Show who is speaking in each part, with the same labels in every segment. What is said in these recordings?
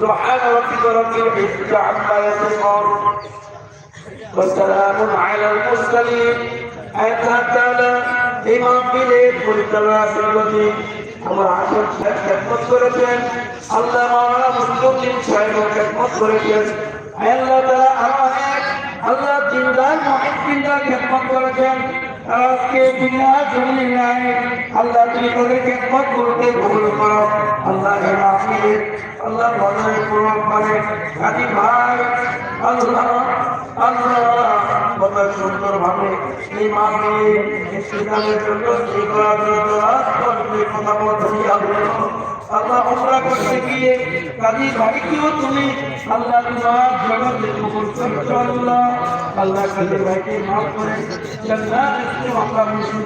Speaker 1: سبحان ربك رب العزة عما يصفون وسلام على المرسلين আল্লাহ তাআলা এই মাহফিলের পরিচালনা করবেন আমার আসল সাহেব খেদমত করেছেন আল্লাহ মাওলানা মুসলিম সাহেব খেদমত করেছেন আল্লাহ তাআলা আমাদের আল্লাহ দিনদার মহিদ্দিনদার খেদমত করেছেন আজকে দুনিয়া জমি নাই আল্লাহ তুমি তাদের খেদমত করতে কবুল করো আল্লাহ এই মাহফিলে আল্লাহ আল্লাহ কত সুন্দর ভাবে কথা বলতে আল্লাহ আল্লাহ করতে গিয়ে কাজী ভাইকেও তুমি আল্লাহ তোমার জগতে করছ আল্লাহ আল্লাহ কাজী ভাইকে মাফ করে জান্নাতে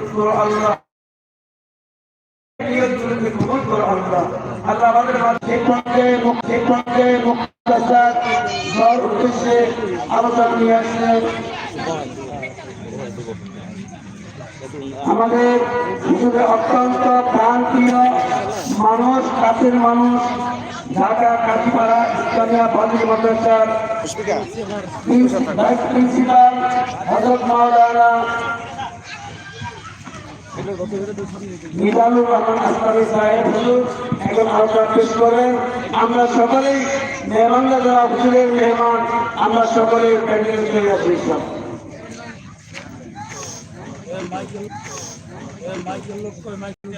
Speaker 1: করো আল্লাহ কবুল করো আল্লাহ। আল্লাহ আমাদের মাঝে পর্যায়ে মুক্তি পর্যায়ে মুক্তাসার সব উদ্দেশ্যে আলোচনা নিয়ে আসলেন আমাদের হিসেবে অত্যন্ত প্রান্তীয় মানুষ কাছের মানুষ ঢাকা কাশিপাড়া ইসলামিয়া বালির মাদ্রাসার প্রিন্সিপাল হজরত মাওলানা মিজানুর রহমান আসলামী সাহেব হুজুর এখন আলোচনা পেশ করেন। আমরা সকলেই মেহমানরা যারা হুজুরের মেহমান, আমরা সকলেই প্যান্ডেল চলে আসি
Speaker 2: মাইকেল লোক মাইকেল